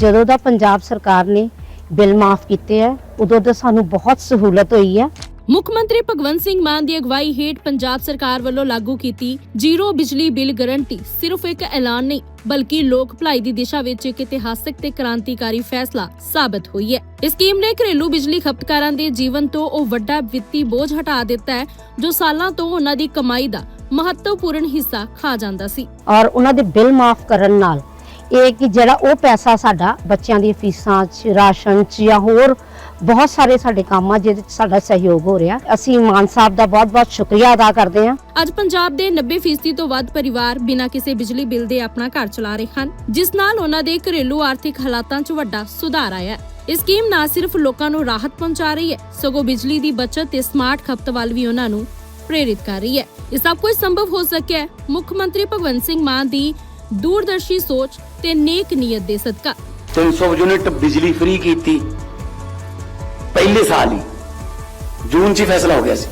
ਜਦੋਂ ਦਾ ਪੰਜਾਬ ਸਰਕਾਰ ਨੇ ਬਿੱਲ ਮਾਫ ਕੀਤੇ ਆ ਉਦੋਂ ਦਾ ਸਾਨੂੰ ਬਹੁਤ ਸਹੂਲਤ ਹੋਈ ਹੈ ਮੁੱਖ ਮੰਤਰੀ ਭਗਵੰਤ ਸਿੰਘ ਮਾਨ ਦੀ ਅਗਵਾਈ ਹੇਠ ਪੰਜਾਬ ਸਰਕਾਰ ਵੱਲੋਂ ਲਾਗੂ ਕੀਤੀ ਜ਼ੀਰੋ ਬਿਜਲੀ ਬਿੱਲ ਗਰੰਟੀ। ਸਿਰਫ ਇੱਕ ਐਲਾਨ ਨਹੀਂ ਬਲਕਿ ਲੋਕ ਭਲਾਈ ਦੀ ਦਿਸ਼ਾ ਵਿੱਚ ਇੱਕ ਇਤਿਹਾਸਕ ਤੇ ਕ੍ਰਾਂਤੀਕਾਰੀ ਫੈਸਲਾ ਸਾਬਤ ਹੋਈ ਹੈ। ਇਸ ਸਕੀਮ ਨੇ ਘਰੇਲੂ ਬਿਜਲੀ ਖਪਤਕਾਰਾਂ ਦੇ ਜੀਵਨ ਤੋਂ ਉਹ ਵੱਡਾ ਵਿੱਤੀ ਬੋਝ ਹਟਾ ਦਿੱਤਾ ਹੈ ਜੋ ਸਾਲਾਂ ਤੋਂ ਉਹਨਾਂ ਦੀ ਕਮਾਈ ਦਾ ਮਹੱਤਵਪੂਰਨ ਹਿੱਸਾ ਖਾ ਜਾਂਦਾ ਸੀ। ਔਰ ਉਹਨਾਂ ਦੇ ਬਿੱਲ ਮਾਫ ਕਰਨ ਨਾਲ ਇਹ ਕਿ ਜਿਹੜਾ ਉਹ ਪੈਸਾ ਸਾਡਾ ਬੱਚਿਆਂ ਦੀ ਫੀਸਾਂ 'ਚ, ਰਾਸ਼ਨ 'ਚ ਜਾਂ ਹੋਰ ਬਹੁਤ ਸਾਰੇ ਸਾਡੇ ਕੰਮਾਂ ਜਿਹਦੇ 'ਚ ਸਾਡਾ ਸਹਿਯੋਗ ਹੋ ਰਿਹਾ। ਅਸੀਂ ਮਾਨ ਸਾਹਿਬ ਦਾ ਬਹੁਤ-ਬਹੁਤ ਸ਼ੁਕਰੀਆ ਅਦਾ ਕਰਦੇ ਹਾਂ। ਅੱਜ ਪੰਜਾਬ ਦੇ 90% ਤੋਂ ਵੱਧ ਪਰਿਵਾਰ ਬਿਨਾਂ ਕਿਸੇ ਬਿਜਲੀ ਬਿੱਲ ਦੇ ਆਪਣਾ ਘਰ ਚਲਾ ਰਹੇ ਹਨ, ਜਿਸ ਨਾਲ ਉਹਨਾਂ ਦੇ ਘਰੇਲੂ ਆਰਥਿਕ ਹਾਲਾਤਾਂ 'ਚ ਵੱਡਾ ਸੁਧਾਰ ਆਇਆ ਹੈ। ਇਹ ਸਕੀਮ ਨਾ ਸਿਰਫ ਲੋਕਾਂ ਨੂੰ ਰਾਹਤ ਪਹੁੰਚਾ ਰਹੀ ਹੈ, ਸਗੋਂ ਬਿਜਲੀ ਦੀ ਬਚਤ ਤੇ ਸਮਾਰਟ ਖਪਤ ਵੱਲ ਵੀ ਉਹਨਾਂ ਨੂੰ ਪ੍ਰੇਰਿਤ ਕਰ ਰਹੀ ਹੈ। ਇਹ ਸਭ ਕੁਝ ਸੰਭਵ ਹੋ ਸਕਿਆ ਹੈ, ਮੁੱਖ ਮੰਤਰੀ ਭਗਵੰਤ ਸਿੰਘ ਮਾਨ ਦੀ ਦੂਰਦਰਸ਼ੀ ਸੋਚ ਤੇ ਨੇਕ ਨੀਅਤ ਦੇ ਸਦਕਾ। 300 ਯੂਨਿਟ ਬਿਜਲੀ ਫ੍ਰੀ ਕੀਤੀ ਪਹਿਲੇ ਸਾਲ ਹੀ। ਜੂਨ 'ਚ ਹੀ ਫੈਸਲਾ ਹੋ ਗਿਆ ਸੀ।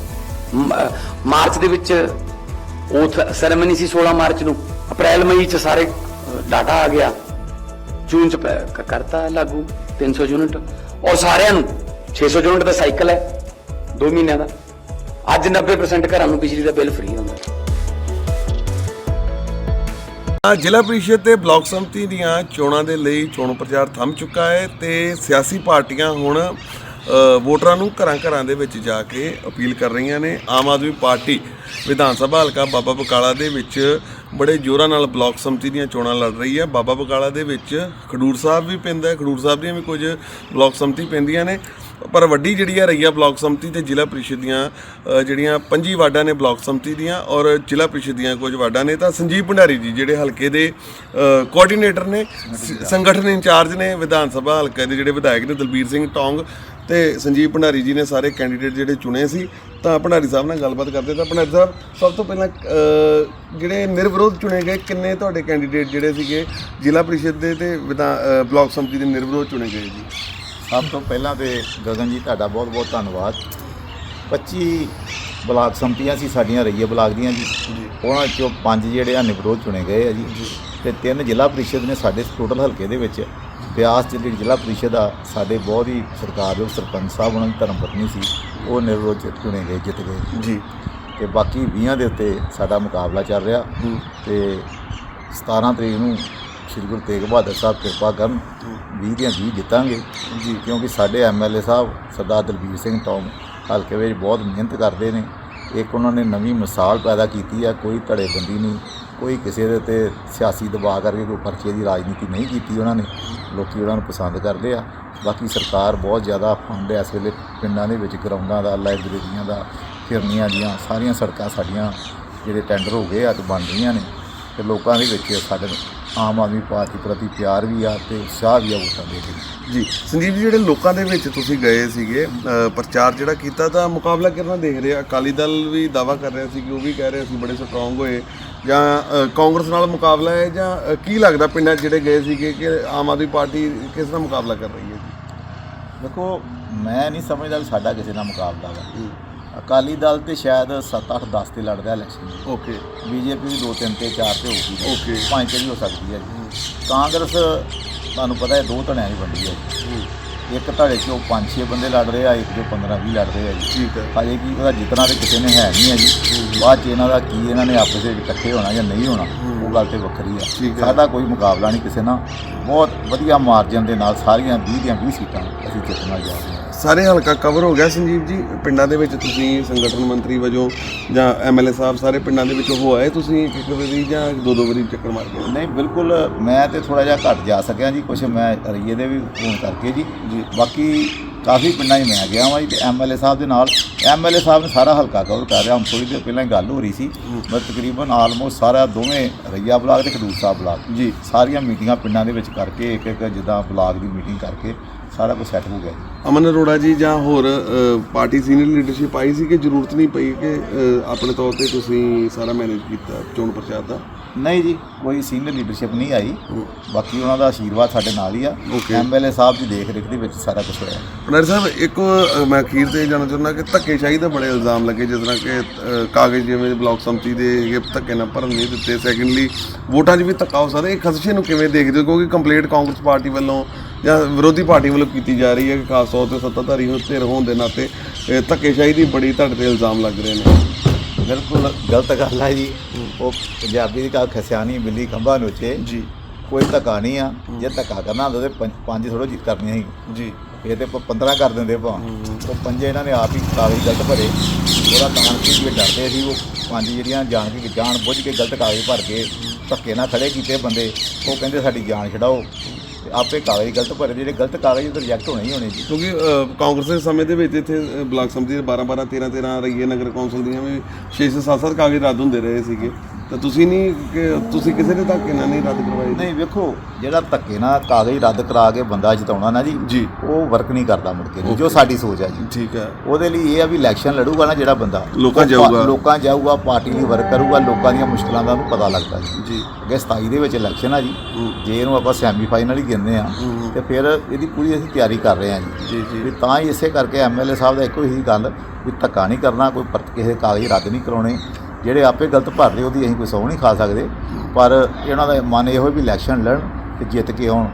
ਮਾਰਚ ਦੇ ਵਿੱਚ ਉਹ ਸੈਰੇਮਨੀ ਸੀ 16 ਮਾਰਚ ਨੂੰ। ਅਪ੍ਰੈਲ, ਮਈ 'ਚ ਸਾਰੇ ਡਾਟਾ ਆ ਗਿਆ। ਜੂਨ 'ਚ ਕਰਤਾ ਲਾਗੂ 300 ਯੂਨਿਟ। ਔਰ ਸਾਰਿਆਂ ਨੂੰ 600 ਯੂਨਿਟ ਦਾ ਸਾਈਕਲ ਹੈ 2 ਮਹੀਨਿਆਂ ਦਾ। ਅੱਜ 90% ਘਰਾਂ ਨੂੰ ਬਿਜਲੀ ਦਾ ਬਿੱਲ ਫ੍ਰੀ ਹੁੰਦਾ। ਜ਼ਿਲ੍ਹਾ ਪ੍ਰੀਸ਼ਦ ਤੇ ਬਲਾਕ ਸੰਮਤੀ ਦੀਆਂ ਚੋਣਾਂ ਦੇ ਲਈ ਚੋਣ ਪ੍ਰਚਾਰ ਥੰਮ ਚੁੱਕਾ ਹੈ ਤੇ ਸਿਆਸੀ ਪਾਰਟੀਆਂ ਹੁਣ ਵੋਟਰਾਂ ਨੂੰ ਘਰਾਂ ਘਰਾਂ ਦੇ ਵਿੱਚ ਜਾ ਕੇ ਅਪੀਲ ਕਰ ਰਹੀਆਂ ਨੇ। ਆਮ ਆਦਮੀ ਪਾਰਟੀ ਵਿਧਾਨ ਸਭਾ ਹਲਕਾ ਬਾਬਾ ਬਕਾਲਾ ਦੇ ਵਿੱਚ ਬੜੇ ਜ਼ੋਰਾਂ ਨਾਲ ਬਲਾਕ ਸੰਮਤੀ ਦੀਆਂ ਚੋਣਾਂ ਲੜ ਰਹੀ ਹੈ। ਬਾਬਾ ਬਕਾਲਾ ਦੇ ਵਿੱਚ ਖਡੂਰ ਸਾਹਿਬ ਵੀ ਪੈਂਦਾ ਖਡੂਰ ਸਾਹਿਬ ਦੀਆਂ ਵੀ ਕੁਝ ਬਲਾਕ ਸੰਮਤੀ ਪੈਂਦੀਆਂ ਨੇ। ਪਰ ਵੱਡੀ ਜਿਹੜੀ ਆ ਰਈਆ ਬਲਾਕ ਸੰਮਤੀ ਤੇ ਜ਼ਿਲ੍ਹਾ ਪ੍ਰੀਸ਼ਦ ਦੀਆਂ ਜਿਹੜੀਆਂ ਪੰਜੀ ਵਾਰਡਾਂ ਨੇ ਬਲਾਕ ਸੰਮਤੀ ਦੀਆਂ ਔਰ ਜ਼ਿਲ੍ਹਾ ਪ੍ਰੀਸ਼ਦ ਦੀਆਂ ਕੁਝ ਵਾਰਡਾਂ ਨੇ, ਤਾਂ ਸੰਜੀਵ ਭੰਡਾਰੀ ਜੀ ਜਿਹੜੇ ਹਲਕੇ ਦੇ ਕੋਆਰਡੀਨੇਟਰ ਨੇ, ਸ- ਸੰਗਠਨ ਇੰਚਾਰਜ ਨੇ, ਵਿਧਾਨ ਸਭਾ ਹਲਕੇ ਦੇ ਜਿਹੜੇ ਵਿਧਾਇਕ ਨੇ ਦਲਬੀਰ ਸਿੰਘ ਟੌਂਗ ਤੇ ਸੰਜੀਵ ਭੰਡਾਰੀ ਜੀ ਨੇ ਸਾਰੇ ਕੈਂਡੀਡੇਟ ਜਿਹੜੇ ਚੁਣੇ ਸੀ, ਤਾਂ ਭੰਡਾਰੀ ਸਾਹਿਬ ਨਾਲ ਗੱਲਬਾਤ ਕਰਦੇ ਤਾਂ ਭੰਡਾਰੀ ਸਾਹਿਬ, ਸਭ ਤੋਂ ਪਹਿਲਾਂ ਜਿਹੜੇ ਨਿਰਵਿਰੋਧ ਚੁਣੇ ਗਏ, ਕਿੰਨੇ ਤੁਹਾਡੇ ਕੈਂਡੀਡੇਟ ਜਿਹੜੇ ਸੀਗੇ ਜ਼ਿਲ੍ਹਾ ਪ੍ਰੀਸ਼ਦ ਦੇ ਤੇ ਵਿਧਾਨ ਬਲਾਕ ਸੰਮਤੀ ਦੇ ਨਿਰਵਿਰੋਧ ਚੁਣੇ ਗਏ ਜੀ? ਸਭ ਤੋਂ ਪਹਿਲਾਂ ਤੇ ਗਗਨ ਜੀ ਤੁਹਾਡਾ ਬਹੁਤ ਬਹੁਤ ਧੰਨਵਾਦ। 25 ਬਲਾਕ ਸੰਮਤੀਆਂ ਸੀ ਸਾਡੀਆਂ ਰਈਏ ਬਲਾਕ ਦੀਆਂ ਜੀ। ਉਹਨਾਂ ਚੋਂ ਪੰਜ ਜਿਹੜੇ ਆ ਨਿਵਰੋਧ ਚੁਣੇ ਗਏ ਆ ਜੀ। ਤੇ ਤਿੰਨ ਜ਼ਿਲ੍ਹਾ ਪ੍ਰੀਸ਼ਦ ਨੇ ਸਾਡੇ ਟੋਟਲ ਹਲਕੇ ਦੇ ਵਿੱਚ। ਬਿਆਸ ਜਿਹੜੀ ਜ਼ਿਲ੍ਹਾ ਪ੍ਰੀਸ਼ਦ ਆ ਸਾਡੇ ਬਹੁਤ ਹੀ ਸਰਕਾਰ ਦੇ ਸਰਪੰਚ ਸਾਹਿਬ ਉਹਨਾਂ ਦੀ ਧਰਮ ਪਤਨੀ ਸੀ ਉਹ ਨਿਵਰੋਧ ਚ ਚੁਣੇ ਗਏ ਜਿੱਤ ਗਏ। ਜੀ। ਤੇ ਬਾਕੀ 20 ਦੇ ਉੱਤੇ ਸਾਡਾ ਮੁਕਾਬਲਾ ਚੱਲ ਰਿਹਾ। ਤੇ 17 ਤਰੀਕ ਨੂੰ ਸ਼੍ਰੀ ਗੁਰੂ ਤੇਗ ਬਹਾਦਰ ਸਾਹਿਬ ਕਿਰਪਾ ਕਰਨ 20 ਦੀਆਂ 20 ਜਿੱਤਾਂਗੇ। ਜੀ। ਕਿਉਂਕਿ ਸਾਡੇ ਐਮਐਲਏ ਸਾਹਿਬ ਸਰਦਾਰ ਦਲਬੀਰ ਸਿੰਘ ਟੌਮ ਹਲਕੇ ਵਿੱਚ ਬਹੁਤ ਮਿਹਨਤ ਕਰਦੇ ਨੇ। ਇੱਕ ਉਹਨਾਂ ਨੇ ਨਵੀਂ ਮਿਸਾਲ ਪੈਦਾ ਕੀਤੀ ਆ ਕੋਈ ਧੜੇਬੰਦੀ ਨਹੀਂ ਕੋਈ ਕਿਸੇ ਦੇ ਉੱਤੇ ਸਿਆਸੀ ਦਬਾਅ ਕਰਕੇ ਕੋਈ ਪਰਚੇ ਦੀ ਰਾਜਨੀਤੀ ਨਹੀਂ ਕੀਤੀ ਉਹਨਾਂ ਨੇ। ਲੋਕੀ ਉਹਨਾਂ ਨੂੰ ਪਸੰਦ ਕਰਦੇ ਆ। ਬਾਕੀ ਸਰਕਾਰ ਬਹੁਤ ਜ਼ਿਆਦਾ ਫੰਡ ਇਸ ਵੇਲੇ ਪਿੰਡਾਂ ਦੇ ਵਿੱਚ ਗਰਾਊਂਡਾਂ ਦਾ ਲਾਇਬ੍ਰੇਰੀਆਂ ਦਾ ਫਿਰਨੀਆਂ ਦੀਆਂ ਸਾਰੀਆਂ ਸੜਕਾਂ ਸਾਡੀਆਂ ਜਿਹੜੇ ਟੈਂਡਰ ਹੋ ਗਏ ਆ ਤੇ ਬਣ ਰਹੀਆਂ ਨੇ ਤੇ ਲੋਕਾਂ ਦੇ ਵਿੱਚ ਸਾਡੇ ਆਮ ਆਦਮੀ ਪਾਰਟੀ ਪ੍ਰਤੀ ਪਿਆਰ ਵੀ ਆ ਤੇ ਉਤਸ਼ਾਹ ਵੀ ਆ ਵੋਟਾਂ ਦੇ ਕੇ। ਜੀ ਸੰਜੀਵ ਜੀ ਜਿਹੜੇ ਲੋਕਾਂ ਦੇ ਵਿੱਚ ਤੁਸੀਂ ਗਏ ਸੀਗੇ ਅ, ਪ੍ਰਚਾਰ ਜਿਹੜਾ ਕੀਤਾ ਤਾਂ ਮੁਕਾਬਲਾ ਕਿਹਨਾਂ ਦੇਖ ਰਿਹਾ ਅਕਾਲੀ ਦਲ ਵੀ ਦਾਵਾ ਕਰ ਰਿਹਾ ਸੀ ਕਿ ਉਹ ਵੀ ਕਹਿ ਰਹੇ ਸੀ ਬੜੇ ਸਟਰੋਂਗ ਹੋਏ ਜਾਂ ਅ, ਕਾਂਗਰਸ ਨਾਲ ਮੁਕਾਬਲਾ ਹੈ ਜਾਂ ਅ, ਕੀ ਲੱਗਦਾ ਪਿੰਡਾਂ 'ਚ ਜਿਹੜੇ ਗਏ ਸੀਗੇ ਕਿ ਆਮ ਆਦਮੀ ਪਾਰਟੀ ਕਿਸ ਨਾਲ ਮੁਕਾਬਲਾ ਕਰ ਰਹੀ ਹੈ? ਜੀ ਦੇਖੋ ਮੈਂ ਨਹੀਂ ਸਮਝਦਾ ਵੀ ਸਾਡਾ ਕਿਸੇ ਨਾਲ ਮੁਕਾਬਲਾ ਵਾ। ਅਕਾਲੀ ਦਲ ਤੇ ਸ਼ਾਇਦ 7 8 10 ਤੇ ਲੜਦਾ ਇਲੈਕਸ਼ਨ ਓਕੇ ਬੀਜੇਪੀ ਵੀ 2 3 ਤੇ 4 ਤੇ ਹੋਊਗੀ। Okay. ਪੰਜ ਤੇ ਵੀ ਹੋ ਸਕਦੀ ਹੈ ਜੀ। ਕਾਂਗਰਸ ਤੁਹਾਨੂੰ ਪਤਾ ਹੈ ਦੋ ਧੜਿਆਂ ਦੀ ਵੰਡੀ ਹੈ ਜੀ। ਇੱਕ ਧੜੇ 'ਚੋਂ 5-6 ਬੰਦੇ ਲੜ ਰਹੇ ਆ ਇੱਕ 'ਚੋਂ 15-20 ਲੜ ਰਹੇ ਆ ਜੀ। ਠੀਕ ਹੈ। ਹਜੇ ਕੀ ਉਹਦਾ ਜਿੱਤਣਾ ਤੇ ਕਿਸੇ ਨੇ ਹੈ ਨਹੀਂ ਹੈ ਜੀ। ਬਾਅਦ 'ਚ ਇਹਨਾਂ ਦਾ ਕੀ ਇਹਨਾਂ ਨੇ ਆਪਸ ਵਿੱਚ ਇਕੱਠੇ ਹੋਣਾ ਜਾਂ ਨਹੀਂ ਹੋਣਾ ਉਹ ਗੱਲ ਤੇ ਵੱਖਰੀ ਆ। ਹੈ। ਸਾਡਾ ਕੋਈ ਮੁਕਾਬਲਾ ਨਹੀਂ ਕਿਸੇ ਨਾਲ। ਬਹੁਤ ਵਧੀਆ ਮਾਰਜਨ ਦੇ ਨਾਲ ਸਾਰੀਆਂ 20 ਦੀਆਂ 20 ਸੀਟਾਂ ਅਸੀਂ ਜਿੱਤਣਾ ਜਾ ਰਹੇ ਹਾਂ। ਸਾਰੇ ਹਲਕਾ ਕਵਰ ਹੋ ਗਿਆ ਸੰਜੀਵ ਜੀ। ਪਿੰਡਾਂ ਦੇ ਵਿੱਚ ਤੁਸੀਂ ਸੰਗਠਨ ਮੰਤਰੀ ਵਜੋਂ ਜਾਂ ਐਮਐਲਏ ਸਾਹਿਬ ਸਾਰੇ ਪਿੰਡਾਂ ਦੇ ਵਿੱਚ ਹੋ ਆਏ ਤੁਸੀਂ ਇੱਕ ਇੱਕ ਵਾਰੀ ਜਾਂ ਦੋ ਦੋ ਵਾਰੀ ਚੱਕਰ ਮਾਰ ਕੇ? ਨਹੀਂ ਬਿਲਕੁਲ ਮੈਂ ਤੇ ਥੋੜਾ ਜਿਹਾ ਘੱਟ ਜਾ ਸਕਿਆ ਜੀ ਕੁਛ ਮੈਂ ਰਈਏ ਦੇ ਵੀ ਫੋਨ ਕਰਕੇ ਜੀ। ਬਾਕੀ ਕਾਫੀ ਪਿੰਡਾਂ 'ਚ ਮੈਂ ਗਿਆ ਵਾਂ ਜੀ ਤੇ ਐਮਐਲਏ ਸਾਹਿਬ ਦੇ ਨਾਲ। ਐਮਐਲਏ ਸਾਹਿਬ ਨੇ ਸਾਰਾ ਹਲਕਾ ਕਵਰ ਕਰ ਰਿਹਾ ਹੁਣ ਥੋੜੀ ਦੇਰ ਪਹਿਲਾਂ ਗੱਲ ਹੋ ਰਹੀ ਸੀ। ਮੈਂ ਤਕਰੀਬਨ ਆਲਮੋਸਟ ਸਾਰਾ ਦੋਵੇਂ ਰਈਆ ਬਲਾਕ ਤੇ ਖਡੂਰ ਸਾਹਿਬ ਬਲਾਕ। ਜੀ। ਸਾਰੀਆਂ ਮੀਟਿੰਗਾਂ ਪਿੰਡਾਂ ਦੇ ਵਿੱਚ ਕਰਕੇ ਇੱਕ ਇੱਕ ਜਿੱਦਾਂ ਬਲਾਕ ਦੀ ਮੀਟਿੰਗ ਕਰਕੇ ਸਾਰਾ ਕੁਝ ਸੈੱਟ ਹੋ ਗਿਆ ਜੀ। ਅਮਨ ਅਰੋੜਾ ਜੀ ਜਾਂ ਹੋਰ ਅ, ਪਾਰਟੀ ਸੀਨੀਅਰ ਲੀਡਰਸ਼ਿਪ ਆਈ ਸੀ ਕਿ ਜ਼ਰੂਰਤ ਨਹੀਂ ਪਈ ਕਿ ਅ, ਆਪਣੇ ਤੌਰ ਤੇ ਤੁਸੀਂ ਸਾਰਾ ਮੈਨੇਜ ਕੀਤਾ ਚੋਣ ਪ੍ਰਚਾਰ ਦਾ? ਨਹੀਂ ਜੀ ਕੋਈ ਸੀਨੀਅਰ ਲੀਡਰਸ਼ਿਪ ਨਹੀਂ ਆਈ। ਬਾਕੀ ਉਹਨਾਂ ਦਾ ਆਸ਼ੀਰਵਾਦ ਸਾਡੇ ਨਾਲ ਹੀ ਆ। Okay. ਐਮਐਲਏ ਸਾਹਿਬ ਦੀ ਦੇਖ ਰੇਖ ਦੇ ਵਿੱਚ ਸਾਰਾ ਕੁਝ ਹੋਇਆ। ਪਨਰ ਸਾਹਿਬ ਇੱਕ ਅ, ਮੈਂ ਅਖੀਰ ਤੇ ਇਹ ਜਾਣਨਾ ਚਾਹੁੰਦਾ ਕਿ ਧੱਕੇਸ਼ਾਹੀ ਦੇ ਬੜੇ ਇਲਜ਼ਾਮ ਲੱਗੇ ਜਿਸ ਤਰ੍ਹਾਂ ਕਿ ਅ, ਕਾਗਜ਼ ਜਿਵੇਂ ਬਲਾਕ ਸੰਮਤੀ ਦੇ ਇਹ ਧੱਕੇ ਨਾਲ ਭਰਨ ਨਹੀਂ ਦਿੱਤੇ। ਸੈਕੰਡਲੀ ਵੋਟਾਂ 'ਚ ਵੀ ਧੱਕਾ ਹੋ ਸਕਦਾ। ਇਹ ਖਦਸ਼ੇ ਨੂੰ ਕਿਵੇਂ ਦੇਖਦੇ ਹੋ? ਕਿਉਂਕਿ ਕੰਪਲੀਟ ਕਾਂਗਰਸ ਪਾਰਟੀ ਵੱਲੋਂ ਜਾਂ ਵਿਰੋਧੀ ਪਾਰਟੀ ਵੱਲੋਂ ਕੀਤੀ ਜਾ ਰਹੀ ਹੈ ਕਿ ਖਾਸ ਤੌਰ ਤੇ ਸੱਤਾਧਾਰੀ ਹੋ ਧਿਰ ਹੋਣ ਦੇ ਨਾਤੇ ਇਹ ਧੱਕੇਸ਼ਾਹੀ ਦੀ ਬੜੀ ਤੁਹਾਡੇ ਤੇ ਇਲਜ਼ਾਮ ਲੱਗ ਰਹੇ ਨੇ। ਬਿਲਕੁਲ ਗਲਤ ਗੱਲ ਹੈ ਜੀ। ਉਹ ਪੰਜਾਬੀ ਦੀ ਕਹਾ ਖਸਿਆਣੀ ਬਿੱਲੀ ਖੰਭਾ ਨੋਚੇ। ਜੀ। ਕੋਈ ਧੱਕਾ ਨਹੀਂ ਆ। ਜੇ ਧੱਕਾ ਕਰਨਾ ਹੁੰਦਾ ਤੇ ਪੰਜ- ਪੰਜ ਥੋੜੋ ਜਿੱਤ ਕਰਨੀਆਂ ਸੀ ਜੀ। ਇਹ ਤੇ 15 ਕਰ ਦਿੰਦੇ ਭਾ ਉਹ ਪੰਜੇ ਇਹਨਾਂ ਨੇ ਆਪ ਹੀ ਕਾਗਜ਼ ਗਲਤ ਭਰੇ। ਉਹਦਾ ਕਾਰਨ ਕੀ ਵੀ ਡਰਦੇ ਸੀ। ਉਹ ਪੰਜ ਜਿਹੜੀਆਂ ਜਾਣ ਕੇ ਜਾਣ ਬੁੱਝ ਕੇ ਗਲਤ ਕਾਗਜ਼ ਭਰ ਕੇ ਧੱਕੇ ਨਾਲ ਖੜੇ ਕੀਤੇ ਬੰਦੇ ਉਹ ਕਹਿੰਦੇ ਸਾਡੀ ਜਾਨ ਛਡਾਓ। ਤੇ ਆਪੇ ਕਾਗਜ਼ ਗਲਤ ਭਰੇ ਜਿਹੜੇ ਗਲਤ ਕਾਗਜ਼ ਉਹ ਰਿਜੈਕਟ ਹੋਣੇ ਹੀ ਹੋਣੇ ਜੀ। ਕਿਉਂਕਿ ਅ, ਕਾਂਗਰਸ ਦੇ ਸਮੇਂ ਦੇ ਵਿੱਚ ਇੱਥੇ ਅ, ਬਲਾਕ ਸੰਮਤੀ ਦੇ 12 12 13 13 ਰਈਏ ਨਗਰ ਕੌਂਸਲ ਦੀਆਂ ਵੀ 6 6 7 7 ਕਾਗਜ਼ ਰੱਦ ਹੁੰਦੇ ਰਹੇ ਸੀਗੇ। ਤਾਂ ਤੁਸੀਂ ਨਹੀਂ ਕਿ ਤੁਸੀਂ ਕਿਸੇ ਦੇ ਧੱਕੇ ਨਾਲ ਨਹੀਂ ਰੱਦ ਕਰਵਾਏ? ਨਹੀਂ ਵੇਖੋ ਜਿਹੜਾ ਧੱਕੇ ਨਾਲ ਕਾਗਜ਼ ਰੱਦ ਕਰਾ ਕੇ ਬੰਦਾ ਜਿਤਾਉਣਾ ਨਾ ਜੀ ਜੀ। ਉਹ ਵਰਕ ਨਹੀਂ ਕਰਦਾ ਮੁੜ ਕੇ ਜੋ ਸਾਡੀ ਸੋਚ ਹੈ ਜੀ। ਠੀਕ ਹੈ। ਉਹਦੇ ਲਈ ਇਹ ਆ ਵੀ ਇਲੈਕਸ਼ਨ ਲੜੂਗਾ ਨਾ ਜਿਹੜਾ ਬੰਦਾ। ਲੋਕਾਂ ਉਹ ਪਾ- ਜਾਊਗਾ। ਲੋਕਾਂ ਜਾਊਗਾ ਪਾਰਟੀ ਲਈ ਵਰਕ ਕਰੂਗਾ ਲੋਕਾਂ ਦੀਆਂ ਮੁਸ਼ਕਲਾਂ ਦਾ ਉਹਨੂੰ ਪਤਾ ਲੱਗਦਾ ਜੀ। ਜੀ। ਅੱਗੇ 27 ਦੇ ਵਿੱਚ ਇਲੈਕਸ਼ਨ ਆ ਜੀ। ਹੂੰ। ਜੇ ਇਹਨੂੰ ਆਪਾਂ ਸੈਮੀ ਫਾਈਨਲ ਹੀ ਕਹਿੰਦੇ ਆ ਹੂੰ। ਤੇ ਫਿਰ ਇਹਦੀ ਪੂਰੀ ਅਸੀਂ ਤਿਆਰੀ ਕਰ ਰਹੇ ਆ ਜੀ। ਜੀ ਜੀ। ਵੀ ਤਾਂ ਹੀ ਇਸੇ ਕਰਕੇ ਐਮਐਲਏ ਸਾਹਿਬ ਦਾ ਇੱਕੋ ਹੀ ਗੱਲ ਵੀ ਧੱਕਾ ਨਹੀਂ ਕਰਨਾ ਕੋਈ ਪਰਤ ਕਿਸੇ ਕਾਗਜ਼ ਰੱਦ ਨਹੀਂ ਕਰਾਉਣੇ। ਜਿਹੜੇ ਆਪੇ ਗਲਤ ਭਰਦੇ ਉਹਦੀ ਅਸੀਂ ਕੋਈ ਸਹੁੰ ਨਹੀਂ ਖਾ ਸਕਦੇ। ਪਰ ਇਹਨਾਂ ਦਾ ਮਨ ਇਹੋ ਵੀ ਇਲੈਕਸ਼ਨ ਲੜਨ ਤੇ ਜਿੱਤ ਕੇ ਆਉਣ।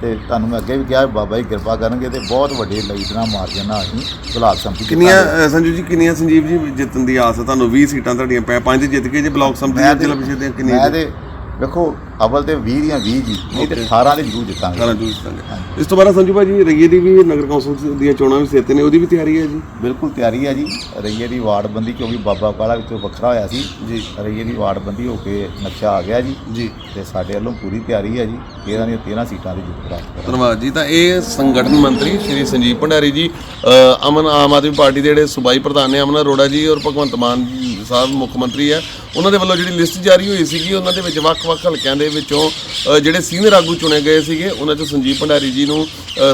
ਤੇ ਤੁਹਾਨੂੰ ਮੈਂ ਅੱਗੇ ਵੀ ਕਿਹਾ ਬਾਬਾ ਜੀ ਕਿਰਪਾ ਕਰਨਗੇ ਤੇ ਬਹੁਤ ਵੱਡੇ ਲੀਡਰਾਂ ਮਾਰਜਨ ਨਾਲ ਅਸੀਂ ਬਲਾਕ ਸੰਮਤੀ ਕਿੰਨੀਆਂ ਸੰਜੂ ਜੀ ਕਿੰਨੀਆਂ ਸੰਜੀਵ ਜੀ ਜਿੱਤਣ ਦੀ ਆਸ ਹੈ ਤੁਹਾਨੂੰ? 20 ਸੀਟਾਂ ਤੁਹਾਡੀਆਂ ਪੈ ਪੰਜ ਜਿੱਤ ਕੇ ਜੇ ਬਲਾਕ ਸੰਮਤੀ ਮੈਂ ਜ਼ਿਲ੍ਹਾ ਪ੍ਰੀਸ਼ਦ ਦੀਆਂ ਮੈਂ ਕਿੰਨੀਆਂ ਤੇ ਵੇਖੋ ਅਵਲ ਤੇ 20 ਦੀਆਂ 20 ਜੀ ਨਹੀਂ ਤੇ Okay. 18 ਦੇ ਜ਼ਰੂਰ ਜਿੱਤਾਂਗੇ। ਸਾਰਾ ਜੂਸ ਜਿੱਤਾਂਗੇ। ਇਸ ਤੋਂ ਬਾਅਦ ਸੰਜੂ ਭਾਜੀ ਰਈਏ ਦੀ ਵੀ ਨਗਰ ਕੌਂਸਲ ਦੀਆਂ ਚੋਣਾਂ ਵੀ ਸਿਰ ਤੇ ਨੇ ਉਹਦੀ ਵੀ ਤਿਆਰੀ ਹੈ ਜੀ? ਬਿਲਕੁਲ ਤਿਆਰੀ ਹੈ ਜੀ। ਰਈਏ ਦੀ ਵਾਰਡਬੰਦੀ ਕਿਉਂਕਿ ਬਾਬਾ ਕਾਲਾ ਵਿੱਚੋਂ ਵੱਖਰਾ ਹੋਇਆ ਸੀ। ਜੀ। ਰਈਏ ਦੀ ਵਾਰਡਬੰਦੀ ਹੋ ਕੇ ਨਕਸ਼ਾ ਆ ਗਿਆ ਜੀ। ਜੀ। ਤੇ ਸਾਡੇ ਵੱਲੋਂ ਪੂਰੀ ਤਿਆਰੀ ਹੈ ਜੀ। 13 ਦੀਆਂ 13 ਸੀਟਾਂ ਦੀ ਜਿੱਤ ਪ੍ਰਾਪਤ ਕਰਾਂਗੇ। ਧੰਨਵਾਦ ਜੀ। ਤਾਂ ਇਹ ਸੰਗਠਨ ਮੰਤਰੀ ਸ਼੍ਰੀ ਸੰਜੀਵ ਭੰਡਾਰੀ ਜੀ ਅਮਨ ਆਮ ਆਦਮੀ ਪਾਰਟੀ ਦੇ ਜਿਹੜੇ ਸੂਬਾਈ ਪ੍ਰਧਾਨ ਨੇ ਅਮਨ ਅਰੋੜਾ ਜੀ ਔਰ ਭਗਵੰਤ ਮਾਨ ਸਾਹਿਬ ਮੁੱਖ ਮੰਤਰੀ ਹੈ। ਉਹਨਾਂ ਦੇ ਵੱਲੋਂ ਜਿਹੜੀ ਲਿਸਟ ਜਾਰੀ ਹੋਈ ਸੀਗੀ, ਉਹਨਾਂ ਦੇ ਵਿੱਚ ਵੱਖ-ਵੱਖ ਹਲਕਿਆਂ ਦੇ ਵਿੱਚੋਂ ਜਿਹੜੇ ਸੀਨੀਅਰ ਆਗੂ ਚੁਣੇ ਗਏ ਸੀਗੇ, ਉਹਨਾਂ ਚੋਂ ਸੰਜੀਵ ਭੰਡਾਰੀ ਜੀ ਨੂੰ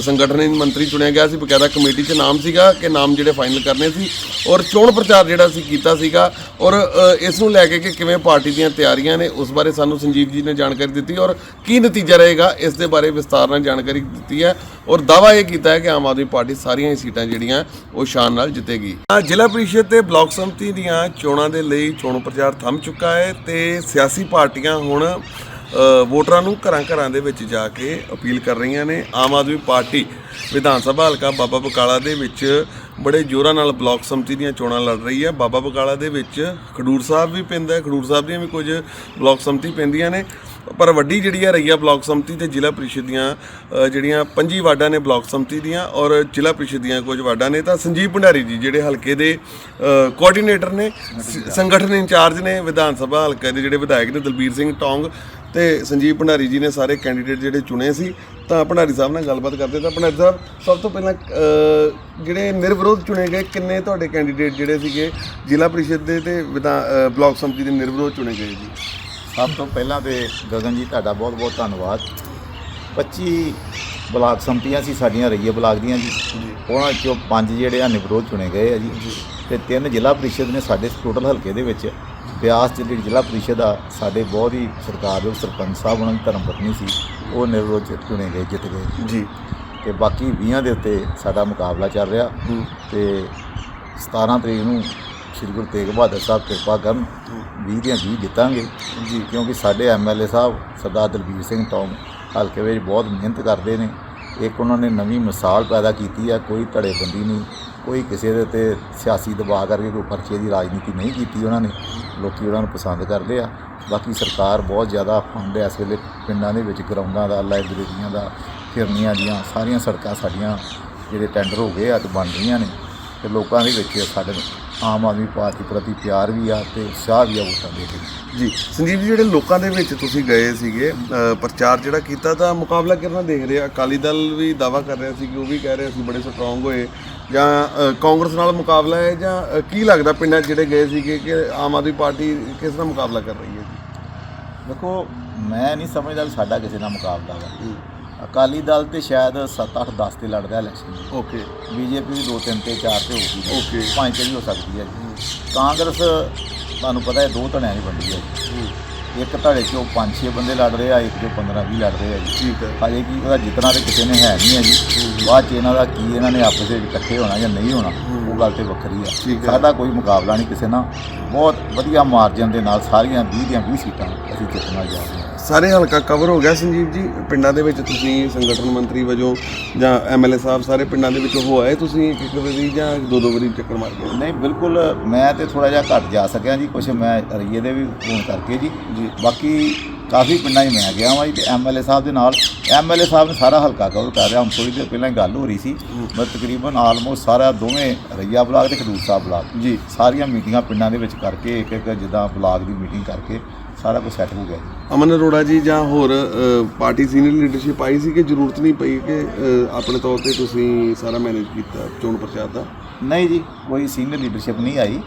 ਸੰਗਠਨ ਮੰਤਰੀ ਚੁਣਿਆ ਗਿਆ ਸੀ, ਬਕਾਇਦਾ ਕਮੇਟੀ 'ਚ ਨਾਮ ਸੀਗਾ, ਕਿ ਨਾਮ ਜਿਹੜੇ ਫਾਈਨਲ ਕਰਨੇ ਸੀ, ਔਰ ਚੋਣ ਪ੍ਰਚਾਰ ਜਿਹੜਾ ਸੀ ਕੀਤਾ ਸੀਗਾ, ਔਰ ਇਸ ਨੂੰ ਲੈ ਕੇ ਕਿ ਕਿਵੇਂ ਪਾਰਟੀ ਦੀਆਂ ਤਿਆਰੀਆਂ ਨੇ, ਉਸ ਬਾਰੇ ਸਾਨੂੰ ਸੰਜੀਵ ਜੀ ਨੇ ਜਾਣਕਾਰੀ ਦਿੱਤੀ, ਔਰ ਕੀ ਨਤੀਜਾ ਰਹੇਗਾ, ਇਸ ਦੇ ਬਾਰੇ ਵਿਸਤਾਰ ਨਾਲ ਜਾਣਕਾਰੀ ਦਿੱਤੀ ਹੈ, ਔਰ ਦਾਵਾ ਇਹ ਕੀਤਾ ਹੈ ਕਿ ਆਮ ਆਦਮੀ ਪਾਰਟੀ ਸਾਰੀਆਂ ਹੀ ਸੀਟਾਂ ਜਿਹੜੀਆਂ, ਉਹ ਸ਼ਾਨ ਨਾਲ ਜਿੱਤੇਗੀ। ਜ਼ਿਲ੍ਹਾ ਪ੍ਰੀਸ਼ਦ ਤੇ ਬਲਾਕ ਸੰਮਤੀ ਦੀਆਂ ਚੋਣਾਂ ਦੇ ਲਈ ਚੋਣ ਪ੍ਰਚਾਰ ਥੰਮ ਚੁੱਕਾ ਹੈ ਤੇ ਸਿਆਸੀ ਪਾਰਟੀਆਂ ਹੁਣ ਵੋਟਰਾਂ ਨੂੰ ਘਰਾਂ ਘਰਾਂ ਦੇ ਵਿੱਚ ਜਾ ਕੇ ਅਪੀਲ ਕਰ ਰਹੀਆਂ ਨੇ। ਆਮ ਆਦਮੀ ਪਾਰਟੀ ਵਿਧਾਨ ਸਭਾ ਹਲਕਾ ਬਾਬਾ ਬਕਾਲਾ ਦੇ ਵਿੱਚ ਬੜੇ ਜ਼ੋਰਾਂ ਨਾਲ ਬਲਾਕ ਸੰਮਤੀ ਦੀਆਂ ਚੋਣਾਂ ਲੜ ਰਹੀ ਹੈ। ਬਾਬਾ ਬਕਾਲਾ ਦੇ ਵਿੱਚ ਖਡੂਰ ਸਾਹਿਬ ਵੀ ਪੈਂਦਾ ਖਡੂਰ ਸਾਹਿਬ ਦੀਆਂ ਵੀ ਕੁਝ ਬਲਾਕ ਸਮਿਤੀ ਪੈਂਦੀਆਂ ਨੇ। ਪਰ ਵੱਡੀ ਜਿਹੜੀ ਹੈ ਰਈਆ ਬਲਾਕ ਸੰਮਤੀ ਤੇ ਜ਼ਿਲ੍ਹਾ ਪ੍ਰੀਸ਼ਦ ਦੀਆਂ ਜਿਹੜੀਆਂ 25 ਵਾਰਡਾਂ ਨੇ ਬਲਾਕ ਸੰਮਤੀ ਦੀਆਂ ਔਰ ਜ਼ਿਲ੍ਹਾ ਪ੍ਰੀਸ਼ਦ ਦੀਆਂ ਕੁਝ ਵਾਰਡਾਂ ਨੇ, ਤਾਂ ਸੰਜੀਵ ਭੰਡਾਰੀ ਜੀ ਜਿਹੜੇ ਹਲਕੇ ਦੇ ਕੋਆਰਡੀਨੇਟਰ ਨੇ ਸੰਗਠਨ ਇੰਚਾਰਜ ਨੇ, ਵਿਧਾਨ ਸਭਾ ਹਲਕੇ ਦੇ ਜਿਹੜੇ ਵਿਧਾਇਕ ਨੇ ਦਲਬੀਰ ਸਿੰਘ ਟੌਂਗ ਤੇ ਸੰਜੀਵ ਭੰਡਾਰੀ ਜੀ ਨੇ ਸਾਰੇ ਕੈਂਡੀਡੇਟ ਜਿਹੜੇ ਚੁਣੇ ਸੀ, ਤਾਂ ਭੰਡਾਰੀ ਸਾਹਿਬ ਨਾਲ ਗੱਲਬਾਤ ਕਰਦੇ ਤਾਂ ਭੰਡਾਰੀ ਸਾਹਿਬ, ਸਭ ਤੋਂ ਪਹਿਲਾਂ ਜਿਹੜੇ ਨਿਰਵਿਰੋਧ ਚੁਣੇ ਗਏ, ਕਿੰਨੇ ਤੁਹਾਡੇ ਕੈਂਡੀਡੇਟ ਜਿਹੜੇ ਸੀਗੇ ਜ਼ਿਲ੍ਹਾ ਪ੍ਰੀਸ਼ਦ ਦੇ ਤੇ ਵਿਧਾਨ ਬਲਾਕ ਸੰਮਤੀ ਦੇ ਨਿਰਵਿਰੋਧ ਚੁਣੇ ਗਏ ਜੀ? ਸਭ ਤੋਂ ਪਹਿਲਾਂ ਤੇ ਗਗਨ ਜੀ ਤੁਹਾਡਾ ਬਹੁਤ ਬਹੁਤ ਧੰਨਵਾਦ। 25 ਬਲਾਕ ਸੰਮਤੀਆਂ ਸੀ ਸਾਡੀਆਂ ਰਈਏ ਬਲਾਕ ਦੀਆਂ ਜੀ। ਉਹਨਾਂ ਚੋਂ ਪੰਜ ਜਿਹੜੇ ਆ ਨਿਵਰੋਧ ਚੁਣੇ ਗਏ ਆ ਜੀ। ਤੇ ਤਿੰਨ ਜ਼ਿਲ੍ਹਾ ਪ੍ਰੀਸ਼ਦ ਨੇ ਸਾਡੇ ਟੋਟਲ ਹਲਕੇ ਦੇ ਵਿੱਚ। ਬਿਆਸ ਜਿਹੜੀ ਜ਼ਿਲ੍ਹਾ ਪ੍ਰੀਸ਼ਦ ਆ ਸਾਡੇ ਬਹੁਤ ਹੀ ਸਰਕਾਰ ਦੇ ਸਰਪੰਚ ਸਾਹਿਬ ਉਹਨਾਂ ਦੀ ਧਰਮ ਪਤਨੀ ਸੀ ਉਹ ਨਿਵਰੋਧ ਚੁਣੇ ਗਏ ਜਿੱਤ ਗਏ। ਜੀ। ਤੇ ਬਾਕੀ 20 ਦੇ ਉੱਤੇ ਸਾਡਾ ਮੁਕਾਬਲਾ ਚੱਲ ਰਿਹਾ। ਤੇ 17 ਤਰੀਕ ਨੂੰ ਸ੍ਰੀ ਗੁਰੂ ਤੇਗ ਬਹਾਦਰ ਸਾਹਿਬ ਕਿਰਪਾ ਕਰਨ 20 ਦੀਆਂ 20 ਜਿੱਤਾਂਗੇ। ਜੀ। ਕਿਉਂਕਿ ਸਾਡੇ ਐਮਐਲਏ ਸਾਹਿਬ ਸਰਦਾਰ ਦਲਬੀਰ ਸਿੰਘ ਟੌਮ ਹਲਕੇ ਵਿੱਚ ਬਹੁਤ ਮਿਹਨਤ ਕਰਦੇ ਨੇ। ਇੱਕ ਉਹਨਾਂ ਨੇ ਨਵੀਂ ਮਿਸਾਲ ਪੈਦਾ ਕੀਤੀ ਹੈ ਕੋਈ ਧੜੇਬੰਦੀ ਨਹੀਂ ਕੋਈ ਕਿਸੇ ਦੇ ਉੱਤੇ ਸਿਆਸੀ ਦਬਾਅ ਕਰਕੇ ਕੋਈ ਪਰਚੇ ਦੀ ਰਾਜਨੀਤੀ ਨਹੀਂ ਕੀਤੀ ਉਹਨਾਂ ਨੇ। ਲੋਕੀ ਉਹਨਾਂ ਨੂੰ ਪਸੰਦ ਕਰਦੇ ਆ। ਬਾਕੀ ਸਰਕਾਰ ਬਹੁਤ ਜ਼ਿਆਦਾ ਫੰਡ ਇਸ ਵੇਲੇ ਪਿੰਡਾਂ ਦੇ ਵਿੱਚ ਗਰਾਊਂਡਾਂ ਦਾ ਲਾਇਬ੍ਰੇਰੀਆਂ ਦਾ ਫਿਰਨੀਆਂ ਦੀਆਂ ਸਾਰੀਆਂ ਸੜਕਾਂ ਸਾਡੀਆਂ ਜਿਹੜੇ ਟੈਂਡਰ ਹੋ ਗਏ ਆ ਤੇ ਬਣ ਰਹੀਆਂ ਨੇ ਤੇ ਲੋਕਾਂ ਦੇ ਵਿੱਚ ਸਾਡੇ ਆਮ ਆਦਮੀ ਪਾਰਟੀ ਪ੍ਰਤੀ ਪਿਆਰ ਵੀ ਆ ਤੇ ਉਤਸ਼ਾਹ ਵੀ ਆ ਵੋਟਾਂ ਦੇ ਕੇ। ਜੀ ਸੰਜੀਵ ਜੀ ਜਿਹੜੇ ਲੋਕਾਂ ਦੇ ਵਿੱਚ ਤੁਸੀਂ ਗਏ ਸੀਗੇ ਪ੍ਰਚਾਰ ਜਿਹੜਾ ਕੀਤਾ ਤਾਂ ਮੁਕਾਬਲਾ ਕਿਹਨਾਂ ਦੇਖ ਰਿਹਾ ਅਕਾਲੀ ਦਲ ਵੀ ਦਾਵਾ ਕਰ ਰਿਹਾ ਸੀ ਕਿ ਉਹ ਵੀ ਕਹਿ ਰਹੇ ਸੀ ਬੜੇ ਸਟਰੋਂਗ ਹੋਏ ਜਾਂ ਕਾਂਗਰਸ ਨਾਲ ਮੁਕਾਬਲਾ ਹੈ ਜਾਂ ਕੀ ਲੱਗਦਾ ਪਿੰਡਾਂ ਜਿਹੜੇ ਗਏ ਸੀਗੇ ਕਿ ਆਮ ਆਦਮੀ ਪਾਰਟੀ ਕਿਸ ਨਾਲ ਮੁਕਾਬਲਾ ਕਰ ਰਹੀ ਹੈ ਜੀ? ਦੇਖੋ ਮੈਂ ਨਹੀਂ ਸਮਝਦਾ ਸਾਡਾ ਕਿਸੇ ਨਾਲ ਮੁਕਾਬਲਾ ਵਾ। ਅਕਾਲੀ ਦਲ ਤੇ ਸ਼ਾਇਦ 7 8 10 ਤੇ ਲੜਦਾ ਇਲੈਕਸ਼ਨ ਓਕੇ ਬੀਜੇਪੀ ਵੀ 2 3 ਤੇ 4 ਤੇ ਹੋਊਗੀ। Okay. ਪੰਜ ਤੇ ਵੀ ਹੋ ਸਕਦੀ ਹੈ ਜੀ। ਕਾਂਗਰਸ ਤੁਹਾਨੂੰ ਪਤਾ ਹੈ ਦੋ ਧੜਿਆਂ ਦੀ ਵੰਡੀ ਹੈ ਜੀ। ਇੱਕ ਧੜੇ ਚੋਂ 5-6 ਬੰਦੇ ਲੜ ਰਹੇ ਆ ਇੱਕ ਚੋਂ 15-20 ਲੜ ਰਹੇ ਆ ਜੀ। ਠੀਕ ਹੈ। ਹਜੇ ਕੀ ਉਹਦਾ ਜਿੱਤਣਾ ਤੇ ਕਿਸੇ ਨੇ ਹੈ ਨਹੀਂ ਹੈ ਜੀ। ਬਾਅਦ ਚ ਇਹਨਾਂ ਦਾ ਕੀ ਇਹਨਾਂ ਨੇ ਆਪਸ ਵਿੱਚ ਇਕੱਠੇ ਹੋਣਾ ਜਾਂ ਨਹੀਂ ਹੋਣਾ ਉਹ ਗੱਲ ਤੇ ਵੱਖਰੀ ਆ। ਸਾਡਾ ਕੋਈ ਮੁਕਾਬਲਾ ਨਹੀਂ ਕਿਸੇ ਨਾਲ। ਬਹੁਤ ਵਧੀਆ ਮਾਰਜਨ ਦੇ ਨਾਲ ਸਾਰੀਆਂ 20 ਦੀਆਂ 20 ਸੀਟਾਂ ਅਸੀਂ ਜਿੱਤਣਾ ਜਾ ਰਹੇ ਹਾਂ। ਸਾਰੇ ਹਲਕਾ ਕਵਰ ਹੋ ਗਿਆ ਸੰਜੀਵ ਜੀ। ਪਿੰਡਾਂ ਦੇ ਵਿੱਚ ਤੁਸੀਂ ਸੰਗਠਨ ਮੰਤਰੀ ਵਜੋਂ ਜਾਂ ਐਮਐਲਏ ਸਾਹਿਬ ਸਾਰੇ ਪਿੰਡਾਂ ਦੇ ਵਿੱਚ ਹੋ ਆਏ ਤੁਸੀਂ ਇੱਕ ਇੱਕ ਵਾਰੀ ਜਾਂ ਦੋ ਦੋ ਵਾਰੀ ਚੱਕਰ ਮਾਰ ਗਏ? ਨਹੀਂ ਬਿਲਕੁਲ ਮੈਂ ਤੇ ਥੋੜਾ ਜਿਹਾ ਘੱਟ ਜਾ ਸਕਿਆ ਜੀ। ਕੁਛ ਮੈਂ ਰਈਏ ਦੇ ਵੀ ਫੋਨ ਕਰਕੇ ਜੀ। ਜੀ। ਬਾਕੀ ਕਾਫੀ ਪਿੰਡਾਂ 'ਚ ਮੈਂ ਗਿਆ ਵਾਂ ਜੀ ਤੇ ਐਮਐਲਏ ਸਾਹਿਬ ਦੇ ਨਾਲ ਐਮਐਲਏ ਸਾਹਿਬ ਨੇ ਸਾਰਾ ਹਲਕਾ ਕਵਰ ਕਰ ਰਿਹਾ ਹੁਣ ਥੋੜੀ ਦੇਰ ਪਹਿਲਾਂ ਗੱਲ ਹੋ ਰਹੀ ਸੀ ਮੈਂ ਤਕਰੀਬਨ ਆਲਮੋਸਟ ਸਾਰਾ ਦੋਵੇਂ ਰਈਆ ਬਲਾਕ ਤੇ ਖਡੂਰ ਸਾਹਿਬ ਬਲਾਕ। ਜੀ। ਸਾਰੀਆਂ ਮੀਟਿੰਗਾਂ ਪਿੰਡਾਂ ਦੇ ਵਿੱਚ ਕਰਕੇ ਇੱਕ ਇੱਕ ਜਿੱਦਾਂ ਬਲਾਕ ਦੀ ਮੀਟਿੰਗ ਕਰਕੇ ਸਾਰਾ ਕੁਝ ਸੈੱਟ ਹੋ ਗਿਆ ਜੀ। ਅਮਨ ਅਰੋੜਾ ਜੀ ਜਾਂ ਹੋਰ ਪਾਰਟੀ ਸੀਨੀਅਰ ਲੀਡਰਸ਼ਿਪ ਆਈ ਸੀ ਕਿ ਜ਼ਰੂਰਤ ਨਹੀਂ ਪਈ ਕਿ ਆਪਣੇ ਤੌਰ ਤੇ ਤੁਸੀਂ ਸਾਰਾ ਮੈਨੇਜ ਕੀਤਾ ਚੋਣ ਪ੍ਰਚਾਰ ਦਾ? ਨਹੀਂ ਜੀ ਕੋਈ ਸੀਨੀਅਰ ਲੀਡਰਸ਼ਿਪ ਨਹੀਂ ਆਈ।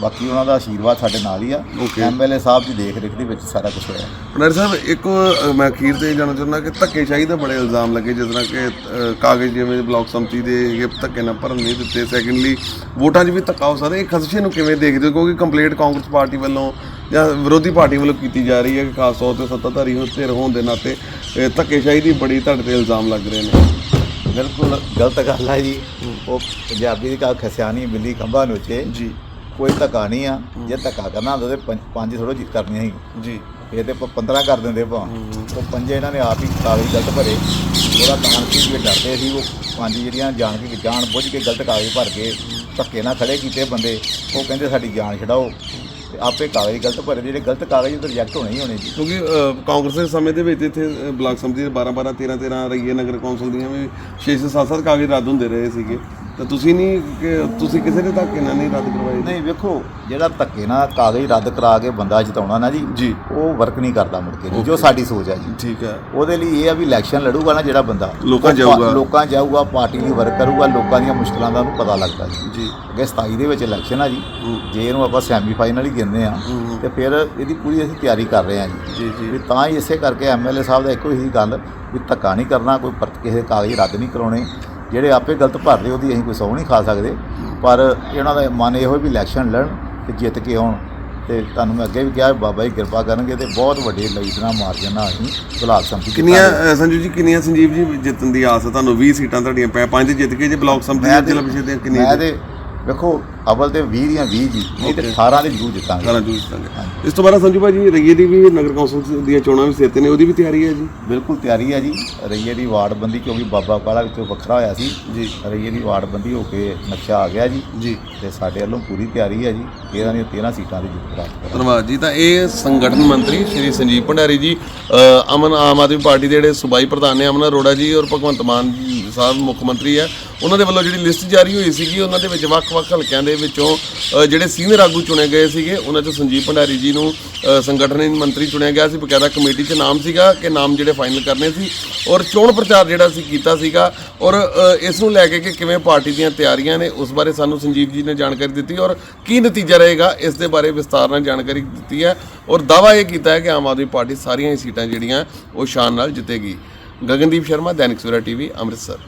ਬਾਕੀ ਉਹਨਾਂ ਦਾ ਆਸ਼ੀਰਵਾਦ ਸਾਡੇ ਨਾਲ ਹੀ ਆ। Okay. ਐਮਐਲਏ ਸਾਹਿਬ ਦੀ ਦੇਖ ਰੇਖ ਦੇ ਵਿੱਚ ਸਾਰਾ ਕੁਝ ਹੋਇਆ। ਪਨਰ ਸਾਹਿਬ ਇੱਕ ਅ, ਮੈਂ ਅਖੀਰ ਤੇ ਇਹ ਜਾਣਨਾ ਚਾਹੁੰਦਾ ਕਿ ਧੱਕੇਸ਼ਾਹੀ ਦਾ ਬੜੇ ਇਲਜ਼ਾਮ ਲੱਗੇ ਜਿਸ ਤਰ੍ਹਾਂ ਕਿ ਅ, ਕਾਗਜ਼ ਜਿਵੇਂ ਬਲਾਕ ਸੰਮਤੀ ਦੇ ਇਹ ਧੱਕੇ ਨਾਲ ਭਰਨ ਨਹੀਂ ਦਿੱਤੇ। ਸੈਕੰਡਲੀ ਵੋਟਾਂ 'ਚ ਵੀ ਧੱਕਾ ਹੋ ਸਕਦਾ। ਇਹ ਖਦਸ਼ੇ ਨੂੰ ਕਿਵੇਂ ਦੇਖਦੇ ਹੋ? ਕਿਉਂਕਿ ਕੰਪਲੀਟ ਕਾਂਗਰਸ ਪਾਰਟੀ ਵੱਲੋਂ ਜਾਂ ਵਿਰੋਧੀ ਪਾਰਟੀ ਵੱਲੋਂ ਕੀਤੀ ਜਾ ਰਹੀ ਹੈ ਕਿ ਖਾਸ ਤੌਰ ਤੇ ਸੱਤਾਧਾਰੀ ਹੋ ਧਿਰ ਹੋਣ ਦੇ ਨਾਤੇ ਇਹ ਧੱਕੇਸ਼ਾਹੀ ਦੀ ਬੜੀ ਤੁਹਾਡੇ ਤੇ ਇਲਜ਼ਾਮ ਲੱਗ ਰਹੇ ਨੇ। ਬਿਲਕੁਲ ਗਲਤ ਗੱਲ ਹੈ ਜੀ। ਉਹ ਪੰਜਾਬੀ ਦੀ ਕਹਾ ਖਸਿਆਣੀ ਬਿੱਲੀ ਖੰਭਾ ਨੋਚੇ ਜੀ। ਕੋਈ ਧੱਕਾ ਨਹੀਂ ਆ। ਜੇ ਧੱਕਾ ਕਰਨਾ ਹੁੰਦਾ ਤੇ ਪੰਜ- ਥੋੜੋ ਜਿੱਤ ਕਰਨੀਆਂ ਸੀ। ਜੀ। ਇਹ ਤੇ 15 ਕਰ ਦਿੰਦੇ ਭਾ ਉਹ ਪੰਜੇ ਇਹਨਾਂ ਨੇ ਆਪ ਹੀ ਕਾਗਜ਼ ਗਲਤ ਭਰੇ। ਉਹਦਾ ਤਾਂ ਕੀ ਵੀ ਡਰਦੇ ਸੀ। ਉਹ ਪੰਜ ਜਿਹੜੀਆਂ ਜਾਣ ਕੇ ਜਾਣ ਬੁੱਝ ਕੇ ਗਲਤ ਕਾਗਜ਼ ਭਰ ਕੇ ਧੱਕੇ ਨਾਲ ਖੜੇ ਕੀਤੇ ਬੰਦੇ। ਉਹ ਕਹਿੰਦੇ ਸਾਡੀ ਜਾਨ ਛਡਾਓ। ਤੇ ਆਪੇ ਕਾਗਜ਼ ਗਲਤ ਭਰੇ। ਜਿਹੜੇ ਗਲਤ ਕਾਗਜ਼ ਉਹ ਰਿਜੈਕਟ ਹੋਣੇ ਹੀ ਹੋਣੇ ਜੀ। ਕਿਉਂਕਿ ਕਾਂਗਰਸ ਦੇ ਸਮੇਂ ਦੇ ਵਿੱਚ ਇੱਥੇ ਬਲਾਕ ਸੰਮਤੀ ਦੇ 12 12 13 13 ਰਈਏ ਨਗਰ ਕੌਂਸਲ ਦੀਆਂ ਵੀ 6 6 7 7 ਕਾਗਜ਼ ਰੱਦ ਹੁੰਦੇ ਰਹੇ ਸੀਗੇ। ਤਾਂ ਤੁਸੀਂ ਨਹੀਂ ਕਿ ਤੁਸੀਂ ਕਿਸੇ ਦੇ ਧੱਕੇ ਨਾਲ ਨਹੀਂ ਰੱਦ ਕਰਵਾਏ? ਨਹੀਂ ਵੇਖੋ ਜਿਹੜਾ ਧੱਕੇ ਨਾਲ ਕਾਗਜ਼ ਰੱਦ ਕਰਾ ਕੇ ਬੰਦਾ ਜਿਤਾਉਣਾ ਨਾ ਜੀ ਜੀ। ਉਹ ਵਰਕ ਨਹੀਂ ਕਰਦਾ ਮੁੜ ਕੇ ਜੀ, ਜੋ ਸਾਡੀ ਸੋਚ ਹੈ ਜੀ। ਠੀਕ ਹੈ। ਉਹਦੇ ਲਈ ਇਹ ਆ ਵੀ ਇਲੈਕਸ਼ਨ ਲੜੂਗਾ ਨਾ ਜਿਹੜਾ ਬੰਦਾ। ਲੋਕਾਂ ਉਹ ਪਾ- ਜਾਊਗਾ। ਲੋਕਾਂ ਜਾਊਗਾ ਪਾਰਟੀ ਲਈ ਵਰਕ ਕਰੂਗਾ ਲੋਕਾਂ ਦੀਆਂ ਮੁਸ਼ਕਲਾਂ ਦਾ ਉਹਨੂੰ ਪਤਾ ਲੱਗਦਾ ਜੀ। ਜੀ। ਅੱਗੇ 27 ਦੇ ਵਿੱਚ ਇਲੈਕਸ਼ਨ ਆ ਜੀ। ਜੇ ਇਹਨੂੰ ਆਪਾਂ ਸੈਮੀ ਫਾਈਨਲ ਹੀ ਗਿਣਦੇ ਆ ਤੇ ਫਿਰ ਇਹਦੀ ਪੂਰੀ ਅਸੀਂ ਤਿਆਰੀ ਕਰ ਰਹੇ ਆ ਜੀ। ਜੀ ਤਾਂ ਹੀ ਇਸੇ ਕਰਕੇ ਐਮਐਲਏ ਸਾਹਿਬ ਦਾ ਇੱਕੋ ਹੀ ਗੱਲ ਵੀ ਧੱਕਾ ਨਹੀਂ ਕਰਨਾ ਕੋਈ ਪਰ ਕਿਸੇ ਦੇ ਕਾਗਜ਼ ਰੱਦ ਨਹੀਂ ਕਰਾਉਣੇ। ਜਿਹੜੇ ਆਪੇ ਗਲਤ ਭਰਦੇ ਉਹਦੀ ਅਸੀਂ ਕੋਈ ਸਹੁੰ ਨਹੀਂ ਖਾ ਸਕਦੇ। ਪਰ ਇਹਨਾਂ ਦਾ ਮਨ ਇਹੋ ਵੀ ਇਲੈਕਸ਼ਨ ਲੜਨ ਤੇ ਜਿੱਤ ਕੇ ਆਉਣ। ਤੇ ਤੁਹਾਨੂੰ ਮੈਂ ਅੱਗੇ ਵੀ ਕਿਹਾ ਬਾਬਾ ਜੀ ਕਿਰਪਾ ਕਰਨਗੇ ਤੇ ਬਹੁਤ ਵੱਡੇ ਲੀਡਰਾਂ ਮਾਰਜਨ ਨਾਲ ਅਸੀਂ ਬਲਾਕ ਸੰਮਤੀ ਕਿੰਨੀਆਂ ਸੰਜੂ ਜੀ ਕਿੰਨੀਆਂ ਸੰਜੀਵ ਜੀ ਜਿੱਤਣ ਦੀ ਆਸ ਹੈ ਤੁਹਾਨੂੰ 20 ਸੀਟਾਂ ਤੁਹਾਡੀਆਂ ਪੈ ਪੰਜ ਜਿੱਤ ਕੇ ਜੇ ਬਲਾਕ ਸੰਮਤੀ ਮੈਂ ਜ਼ਿਲ੍ਹਾ ਪਿਛੇ ਦੇ ਮੈਂ ਕਿੰਨੀਆਂ ਤੇ ਵੇਖੋ ਅਵਲ ਤੇ 20 ਦੀਆਂ 20 ਜੀ ਨਹੀਂ ਤੇ Okay. 18 ਦੇ ਜ਼ਰੂਰ ਜਿੱਤਾਂਗੇ। ਸਾਰਾ ਜੂ ਜਿੱਤਾਂਗੇ। ਇਸ ਤੋਂ ਬਾਅਦ ਸੰਜੂ ਭਾਜੀ ਰਈਏ ਦੀ ਵੀ ਨਗਰ ਕੌਂਸਲ ਦੀਆਂ ਚੋਣਾਂ ਵੀ ਸਿਰ ਤੇ ਨੇ ਉਹਦੀ ਵੀ ਤਿਆਰੀ ਹੈ ਜੀ? ਬਿਲਕੁਲ ਤਿਆਰੀ ਹੈ ਜੀ ਰਈਏ ਦੀ ਵਾਰਡਬੰਦੀ ਕਿਉਂਕਿ ਬਾਬਾ ਕਾਲਾ ਵਿੱਚੋਂ ਵੱਖਰਾ ਹੋਇਆ ਸੀ। ਜੀ। ਰਈਏ ਦੀ ਵਾਰਡਬੰਦੀ ਹੋ ਕੇ ਨਕਸ਼ਾ ਆ ਗਿਆ ਜੀ। ਜੀ। ਤੇ ਸਾਡੇ ਵੱਲੋਂ ਪੂਰੀ ਤਿਆਰੀ ਹੈ ਜੀ 13 ਦੀਆਂ 13 ਸੀਟਾਂ ਦੀ ਜਿੱਤ ਪ੍ਰਾਪਤ ਕਰਾਂਗੇ। ਧੰਨਵਾਦ ਜੀ। ਤਾਂ ਇਹ ਸੰਗਠਨ ਮੰਤਰੀ ਸ਼੍ਰੀ ਸੰਜੀਵ ਭੰਡਾਰੀ ਜੀ ਅਮਨ ਆਮ ਆਦਮੀ ਪਾਰਟੀ ਦੇ ਜਿਹੜੇ ਸੂਬਾਈ ਪ੍ਰਧਾਨ ਨੇ ਅਮਨ ਅਰੋੜਾ ਜੀ ਔਰ ਭਗਵੰਤ ਮਾਨ ਸਾਹਿਬ ਮੁੱਖ ਮੰਤਰੀ ਹੈ। ਉਹਨਾਂ ਦੇ ਵੱਲੋਂ ਜਿਹੜੀ ਲਿਸਟ ਜਾਰੀ ਹੋਈ ਸੀਗੀ, ਉਹਨਾਂ ਦੇ ਵਿੱਚ ਵੱਖ-ਵੱਖ ਹਲਕਿਆਂ ਦੇ ਵਿੱਚੋਂ ਜਿਹੜੇ ਸੀਨੀਅਰ ਆਗੂ ਚੁਣੇ ਗਏ ਸੀਗੇ, ਉਹਨਾਂ ਚੋਂ ਸੰਜੀਵ ਭੰਡਾਰੀ ਜੀ ਨੂੰ ਸੰਗਠਨ ਮੰਤਰੀ ਚੁਣਿਆ ਗਿਆ ਸੀ, ਬਕਾਇਦਾ ਕਮੇਟੀ 'ਚ ਨਾਮ ਸੀਗਾ, ਕਿ ਨਾਮ ਜਿਹੜੇ ਫਾਈਨਲ ਕਰਨੇ ਸੀ, ਔਰ ਚੋਣ ਪ੍ਰਚਾਰ ਜਿਹੜਾ ਸੀ ਕੀਤਾ ਸੀਗਾ, ਔਰ ਇਸ ਨੂੰ ਲੈ ਕੇ ਕਿ ਕਿਵੇਂ ਪਾਰਟੀ ਦੀਆਂ ਤਿਆਰੀਆਂ ਨੇ, ਉਸ ਬਾਰੇ ਸਾਨੂੰ ਸੰਜੀਵ ਜੀ ਨੇ ਜਾਣਕਾਰੀ ਦਿੱਤੀ, ਔਰ ਕੀ ਨਤੀਜਾ ਰਹੇਗਾ, ਇਸ ਦੇ ਬਾਰੇ ਵਿਸਤਾਰ ਨਾਲ ਜਾਣਕਾਰੀ ਦਿੱਤੀ ਹੈ, ਔਰ ਦਾਵਾ ਇਹ ਕੀਤਾ ਹੈ ਕਿ ਆਮ ਆਦਮੀ ਪਾਰਟੀ ਸਾਰੀਆਂ ਹੀ ਸੀਟਾਂ ਜਿਹੜੀਆਂ, ਉਹ ਸ਼ਾਨ ਨਾਲ ਜਿੱਤੇਗੀ। ਗਗਨਦੀਪ ਸ਼ਰਮਾ, ਦੈਨਿਕ ਸਵੇਰਾ ਟੀਵੀ, ਅੰਮ੍ਰਿਤਸਰ।